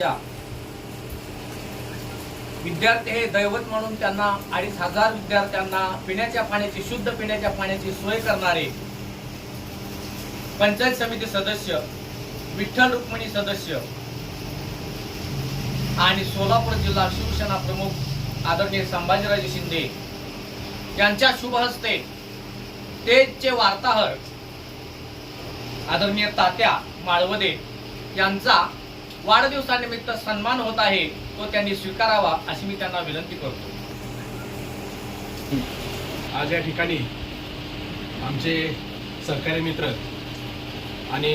त्या विद्यार्थी हे दैवत म्हणून त्यांना अडीच हजार विद्यार्थ्यांना पिण्याच्या पाण्याची शुद्ध पिण्याच्या पाण्याची सोय करणारे पंचायत समिती सदस्य विठ्ठल रुक्मिणी सदस्य आणि सोलापूर जिल्हा शिवसेना प्रमुख आदरणीय संभाजीराजे शिंदे यांच्या शुभ हस्ते तेजचे वार्ताहर आदरणीय तात्या माळवदे यांचा वाढदिवसानिमित्त सन्मान होत आहे तो त्यांनी स्वीकारावा अशी मी त्यांना विनंती करतो. आज या ठिकाणी आमचे सहकारी मित्र आणि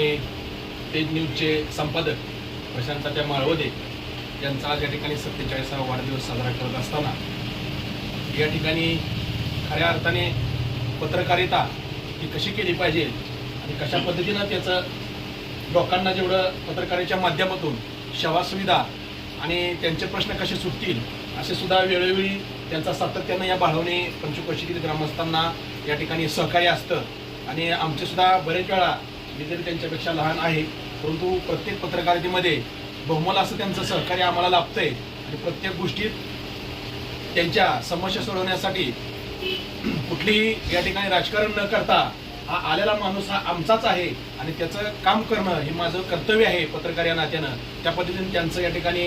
तेज न्यूजचे संपादक प्रशांतात्या माळवदे यांचा आज या ठिकाणी सत्तेचाळीसावा वाढदिवस साजरा करत असताना या ठिकाणी खऱ्या अर्थाने पत्रकारिता ही कशी केली पाहिजे आणि कशा पद्धतीनं त्याचं लोकांना जेवढं पत्रकारेच्या माध्यमातून सेवा सुविधा आणि त्यांचे प्रश्न कसे सुटतील असे सुद्धा वेळोवेळी त्यांचा सातत्यानं या बाळवणी पंचक्रोशीतील ग्रामस्थांना या ठिकाणी सहकार्य असतं. आणि आमचे सुद्धा बरेच वेळा मी जरी त्यांच्यापेक्षा लहान आहे परंतु प्रत्येक पत्रकारितेमध्ये बहुमोल असं त्यांचं सहकार्य आम्हाला लाभतं आहे आणि प्रत्येक गोष्टीत त्यांच्या समस्या सोडवण्यासाठी कुठलीही या ठिकाणी राजकारण न करता हा आलेला माणूस हा आमचाच आहे. आणि त्याचं काम करणं हे माझं कर्तव्य आहे पत्रकार या नात्यानं. त्या पद्धतीने त्यांचं या ठिकाणी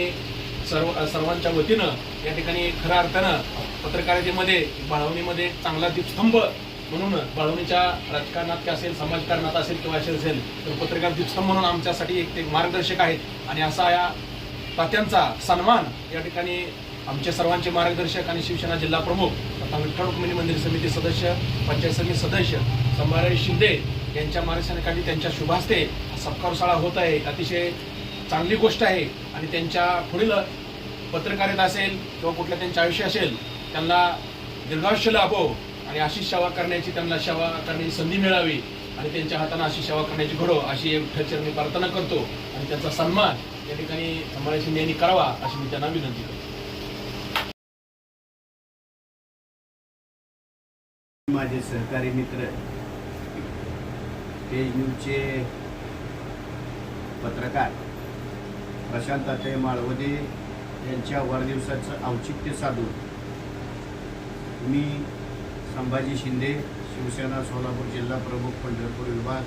सर्व सर्वांच्या वतीनं या ठिकाणी खऱ्या अर्थानं पत्रकारितेमध्ये बाळवणीमध्ये चांगला दीपस्तंभ म्हणून बाळवणीच्या राजकारणात काय असेल समाजकारणात असेल किंवा असेल असेल तर पत्रकार दीपस्तंभ म्हणून आमच्यासाठी एक ते मार्गदर्शक आहेत. आणि असा या तात्यांचा सन्मान या ठिकाणी आमचे सर्वांचे मार्गदर्शक आणि शिवसेना जिल्हा प्रमुख तथा विठ्ठल रुक्मिणी मंदिर समिती सदस्य पंचायत समिती सदस्य संभाजी शिंदे यांच्या मार्गदर्शनाखाली त्यांच्या शुभास्ते सत्कार शाळा होत आहे. अतिशय चांगली गोष्ट आहे. आणि त्यांच्या पुढील पत्रकारिता असेल किंवा कुठल्या त्यांच्या आयुष्य असेल त्यांना दीर्घायुष्य लाभो आणि अशी सेवा करण्याची त्यांना सेवा करण्याची संधी मिळावी आणि त्यांच्या हाताने अशी सेवा करण्याची घडो अशी एक ठरचर मी प्रार्थना करतो आणि त्यांचा सन्मान या ठिकाणी मला शिंदे यांनी करावा अशी मी त्यांना विनंती करतो. माझे सहकारी मित्र पेज न्यूजचे पत्रकार प्रशांत आते माळवदे यांच्या वाढदिवसाचं औचित्य साधून मी संभाजी शिंदे शिवसेना सोलापूर जिल्हा प्रमुख पंढरपूर विभाग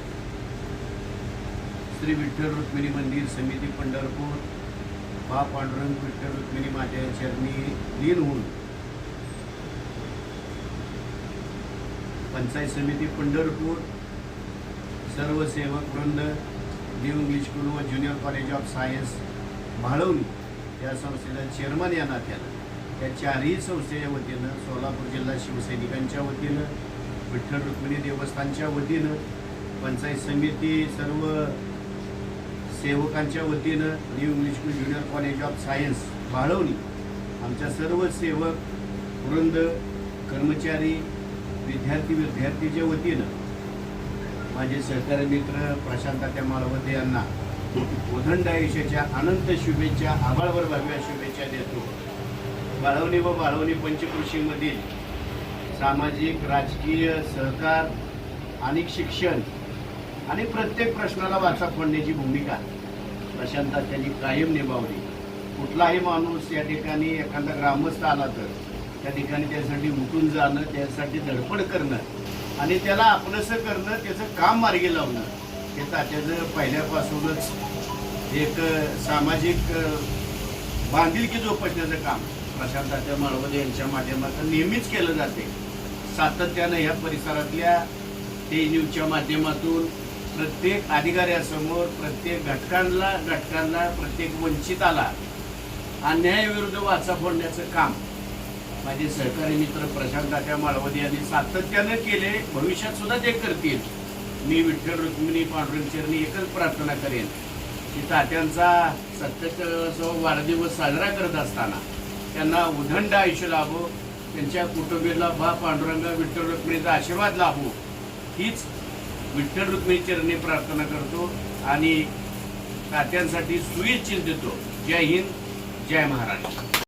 श्री विठ्ठल रुक्मिणी मंदिर समिती पंढरपूर बा पांडुरंग विठ्ठल रुक्मिणी माझ्या चरणी लीन होऊन पंचायत समिती पंढरपूर सर्व सेवक वृंद न्यू इंग्लिश स्कूल व Junior College of Science Mhalwani या संस्थेचा चेअरमन या नात्यानं या चारही संस्थेच्या वतीनं सोलापूर जिल्हा शिवसैनिकांच्या वतीनं विठ्ठल रुक्मिणी देवस्थानच्या वतीनं पंचायत समिती सर्व सेवकांच्या वतीनं New English School Junior College of Science Mhalwani आमच्या सर्व सेवक वृंद कर्मचारी विद्यार्थी विद्यार्थीच्या वतीनं माझे सहकारी मित्र प्रशांत त्या माळवते यांना उदंड आयुष्याच्या अनंत शुभेच्छा आभाळवर भव्य शुभेच्छा देतो. बाळवणी व बाळवणी पंचकृषीमधील सामाजिक राजकीय सहकार आणि शिक्षण आणि प्रत्येक प्रश्नाला वाचा फोडण्याची भूमिका प्रशांता त्यांनी कायम निभावली. कुठलाही माणूस या ठिकाणी एखादा ग्रामस्थ आला तर त्या ठिकाणी त्यासाठी उठून जाणं त्यासाठी धडपड करणं आणि त्याला आपलंसं करणं त्याचं काम मार्गी लावणं. हे तात्याचं पहिल्यापासूनच एक सामाजिक बांधिलकी जोपासण्याचं काम. प्रशांत तात्या माळवदे यांच्या माध्यमातून नेहमीच केलं जाते. सातत्यानं ह्या परिसरातल्या ते न्यूजच्या माध्यमातून प्रत्येक अधिकाऱ्यासमोर प्रत्येक घटकांना घटकांना प्रत्येक वंचिताला अन्यायाविरुद्ध वाचा फोडण्याचं काम माझे सहकारी मित्र प्रशांत काका माळवदे यांनी सातत्यानं केले भविष्यात सुद्धा ते करतील. मी विठ्ठल रुक्मिणी पांडुरंग चरणी एकच प्रार्थना करेन की तात्यांचा सत्याचा वाढदिवस साजरा करत असताना त्यांना उदंड आयुष्य लाभो त्यांच्या कुटुंबीला बा पांडुरंग विठ्ठल रुक्मिणीचा आशीर्वाद लाभो. हीच विठ्ठल रुक्मिणी चरणी प्रार्थना करतो आणि तात्यांसाठी सुइच्छित देतो जय हिंद जय महाराष्ट्र.